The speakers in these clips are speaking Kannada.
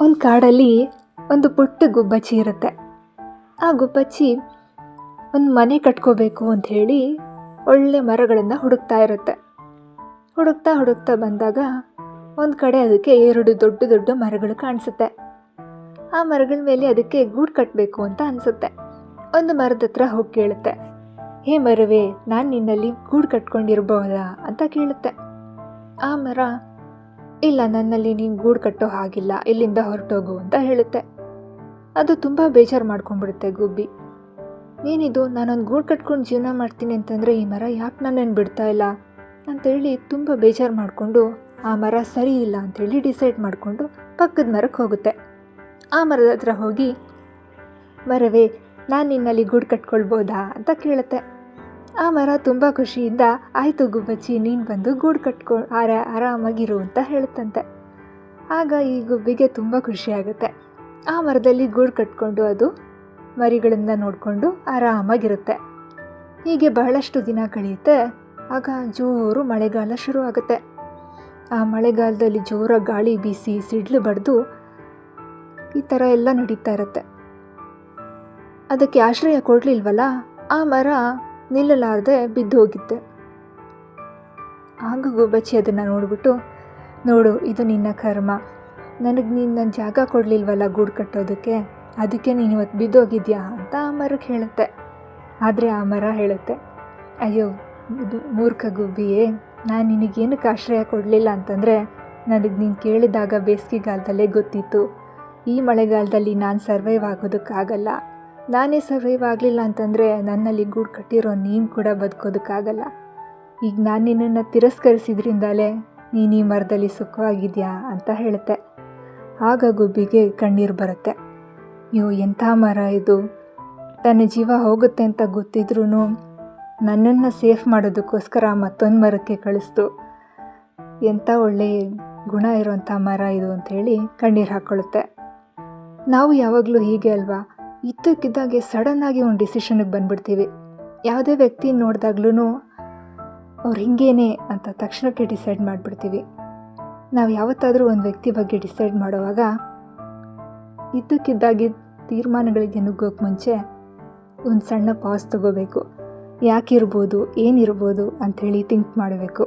ಒಂದು ಕಾಡಲ್ಲಿ ಒಂದು ಪುಟ್ಟ ಗುಬ್ಬಚ್ಚಿ ಇರುತ್ತೆ. ಆ ಗುಬ್ಬಚ್ಚಿ ಒಂದು ಮನೆ ಕಟ್ಕೋಬೇಕು ಅಂತ ಹೇಳಿ ಒಳ್ಳೆ ಮರಗಳನ್ನು ಹುಡುಕ್ತಾ ಇರುತ್ತೆ. ಹುಡುಕ್ತಾ ಹುಡುಕ್ತಾ ಬಂದಾಗ ಒಂದು ಕಡೆ ಅದಕ್ಕೆ ಎರಡು ದೊಡ್ಡ ದೊಡ್ಡ ಮರಗಳು ಕಾಣಿಸುತ್ತೆ. ಆ ಮರಗಳ ಮೇಲೆ ಅದಕ್ಕೆ ಗೂಡು ಕಟ್ಟಬೇಕು ಅಂತ ಅನಿಸುತ್ತೆ. ಒಂದು ಮರದ ಹತ್ರ ಹೋಗಿ ಕೇಳುತ್ತೆ. ಹೇ ಮರವೇ, ನಾನು ನಿನ್ನಲ್ಲಿ ಗೂಡು ಕಟ್ಕೊಂಡಿರ್ಬೋದಾ? ಅಂತ ಕೇಳುತ್ತೆ. ಆ ಮರ ಇಲ್ಲ, ನನ್ನಲ್ಲಿ ನೀನು ಗೂಡು ಕಟ್ಟೋ ಹಾಗಿಲ್ಲ, ಇಲ್ಲಿಂದ ಹೊರಟೋಗು ಅಂತ ಹೇಳುತ್ತೆ. ಅದು ತುಂಬ ಬೇಜಾರು ಮಾಡ್ಕೊಂಡ್ಬಿಡುತ್ತೆ ಗುಬ್ಬಿ. ಏನಿದು, ನಾನೊಂದು ಗೂಡು ಕಟ್ಕೊಂಡು ಜೀವನ ಮಾಡ್ತೀನಿ ಅಂತಂದರೆ ಈ ಮರ ಯಾಕೆ ನನ್ನನ್ನು ಬಿಡ್ತಾ ಇಲ್ಲ ಅಂತೇಳಿ ತುಂಬ ಬೇಜಾರು ಮಾಡಿಕೊಂಡು ಆ ಮರ ಸರಿ ಇಲ್ಲ ಅಂತೇಳಿ ಡಿಸೈಡ್ ಮಾಡಿಕೊಂಡು ಪಕ್ಕದ ಮರಕ್ಕೆ ಹೋಗುತ್ತೆ. ಆ ಮರದ ಹತ್ರ ಹೋಗಿ, ಮರವೇ, ನಾನು ನಿನ್ನಲ್ಲಿ ಗೂಡು ಕಟ್ಕೊಳ್ಬೋದಾ? ಅಂತ ಕೇಳುತ್ತೆ. ಆ ಮರ ತುಂಬ ಖುಷಿಯಿಂದ, ಆಯಿತು ಗುಬ್ಬಚ್ಚಿ, ನೀನು ಬಂದು ಗೂಡು ಕಟ್ಕೊ, ಆರ, ಆರಾಮಾಗಿರು ಅಂತ ಹೇಳುತ್ತಂತೆ. ಆಗ ಈ ಗುಬ್ಬಿಗೆ ತುಂಬ ಖುಷಿಯಾಗುತ್ತೆ ಆ ಮರದಲ್ಲಿ ಗೂಡು ಕಟ್ಕೊಂಡು ಅದು ಮರಿಗಳಿಂದ ನೋಡಿಕೊಂಡು ಆರಾಮಾಗಿರುತ್ತೆ. ಹೀಗೆ ಬಹಳಷ್ಟು ದಿನ ಕಳೆಯುತ್ತೆ. ಆಗ ಜೋರು ಮಳೆಗಾಲ ಶುರು ಆಗುತ್ತೆ ಆ ಮಳೆಗಾಲದಲ್ಲಿ ಜೋರ ಗಾಳಿ ಬೀಸಿ ಸಿಡ್ಲು ಬಡ್ದು ಈ ಥರ ಎಲ್ಲ ನಡೀತಾ ಇರುತ್ತೆ. ಅದಕ್ಕೆ ಆಶ್ರಯ ಕೊಡಲಿಲ್ವಲ್ಲ? ಆ ಮರ ನಿಲ್ಲಲಾರದೆ ಬಿದ್ದು ಹೋಗಿದ್ದೆ ಆಗ ಗುಬ್ಬಚ್ಚಿ ಅದನ್ನು ನೋಡಿಬಿಟ್ಟು, ನೋಡು, ಇದು ನಿನ್ನ ಕರ್ಮ. ನನಗೆ ನೀನು ನನ್ನ ಜಾಗ ಕೊಡಲಿಲ್ವಲ್ಲ ಗೂಡು ಕಟ್ಟೋದಕ್ಕೆ? ಅದಕ್ಕೆ ನೀನು ಇವತ್ತು ಬಿದ್ದೋಗಿದ್ಯಾ? ಅಂತ ಆ ಮರಕ್ಕೆ ಹೇಳುತ್ತೆ. ಆದರೆ ಆ ಮರ ಹೇಳುತ್ತೆ, ಅಯ್ಯೋ, ಇದು ಮೂರ್ಖ ಗುಬ್ಬಿಯೇ, ನಾನು ನಿನಗೇನಕ್ಕೆ ಆಶ್ರಯ ಕೊಡಲಿಲ್ಲ ಅಂತಂದರೆ ನನಗೆ ನೀನು ಕೇಳಿದಾಗ ಬೇಸಿಗೆಗಾಲದಲ್ಲೇ ಗೊತ್ತಿತ್ತು. ಈ ಮಳೆಗಾಲದಲ್ಲಿ ನಾನು ಸರ್ವೈವ್ ಆಗೋದಕ್ಕಾಗಲ್ಲ. ನಾನೇ ಸರ್ವೈವ್ ಆಗಲಿಲ್ಲ ಅಂತಂದರೆ ನನ್ನಲ್ಲಿ ಗೂಡು ಕಟ್ಟಿರೋ ನೀನು ಕೂಡ ಬದುಕೋದಕ್ಕಾಗಲ್ಲ. ಈಗ ನಾನು ನಿನ್ನನ್ನು ತಿರಸ್ಕರಿಸಿದ್ರಿಂದಲೇ ನೀನು ಈ ಮರದಲ್ಲಿ ಸುಖವಾಗಿದೆಯಾ ಅಂತ ಹೇಳುತ್ತೆ. ಆಗ ಗುಬ್ಬಿಗೆ ಕಣ್ಣೀರು ಬರುತ್ತೆ. ಅಯ್ಯೋ ಎಂಥ ಮರ ಇದು? ತನ್ನ ಜೀವ ಹೋಗುತ್ತೆ ಅಂತ ಗೊತ್ತಿದ್ರೂ ನನ್ನನ್ನು ಸೇಫ್ ಮಾಡೋದಕ್ಕೋಸ್ಕರ ಮತ್ತೊಂದು ಮರಕ್ಕೆ ಕಳಿಸ್ತು. ಎಂಥ ಒಳ್ಳೆಯ ಗುಣ ಇರುವಂಥ ಮರ ಇದು ಅಂಥೇಳಿ ಕಣ್ಣೀರು ಹಾಕ್ಕೊಳ್ಳುತ್ತೆ ನಾವು ಯಾವಾಗಲೂ ಹೀಗೆ ಅಲ್ವಾ? ಇದ್ದಕ್ಕಿದ್ದಾಗೆ ಸಡನ್ನಾಗಿ ಒಂದು ಡಿಸಿಷನ್ಗೆ ಬಂದ್ಬಿಡ್ತೀವಿ. ಯಾವುದೇ ವ್ಯಕ್ತಿ ನೋಡಿದಾಗ್ಲೂ ಅವ್ರು ಹಿಂಗೇನೆ ಅಂತ ತಕ್ಷಣಕ್ಕೆ ಡಿಸೈಡ್ ಮಾಡಿಬಿಡ್ತೀವಿ. ನಾವು ಯಾವತ್ತಾದರೂ ಒಂದು ವ್ಯಕ್ತಿ ಬಗ್ಗೆ ಡಿಸೈಡ್ ಮಾಡುವಾಗ ಇದ್ದಕ್ಕಿದ್ದಾಗಿ ತೀರ್ಮಾನಗಳಿಗೆ ನುಗ್ಗೋಕ್ಕೆ ಮುಂಚೆ ಒಂದು ಸಣ್ಣ ಪಾಸ್ ತಗೋಬೇಕು. ಯಾಕಿರ್ಬೋದು, ಏನಿರ್ಬೋದು ಅಂಥೇಳಿ ಥಿಂಕ್ ಮಾಡಬೇಕು.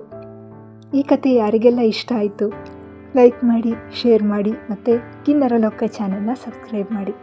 ಈ ಕತೆ ಯಾರಿಗೆಲ್ಲ ಇಷ್ಟ ಆಯಿತು? ಲೈಕ್ ಮಾಡಿ ಶೇರ್ ಮಾಡಿ ಮತ್ತು ಕಿನ್ನರ ಲೊಕ್ಕ ಚಾನಲ್ನ ಸಬ್ಸ್ಕ್ರೈಬ್ ಮಾಡಿ.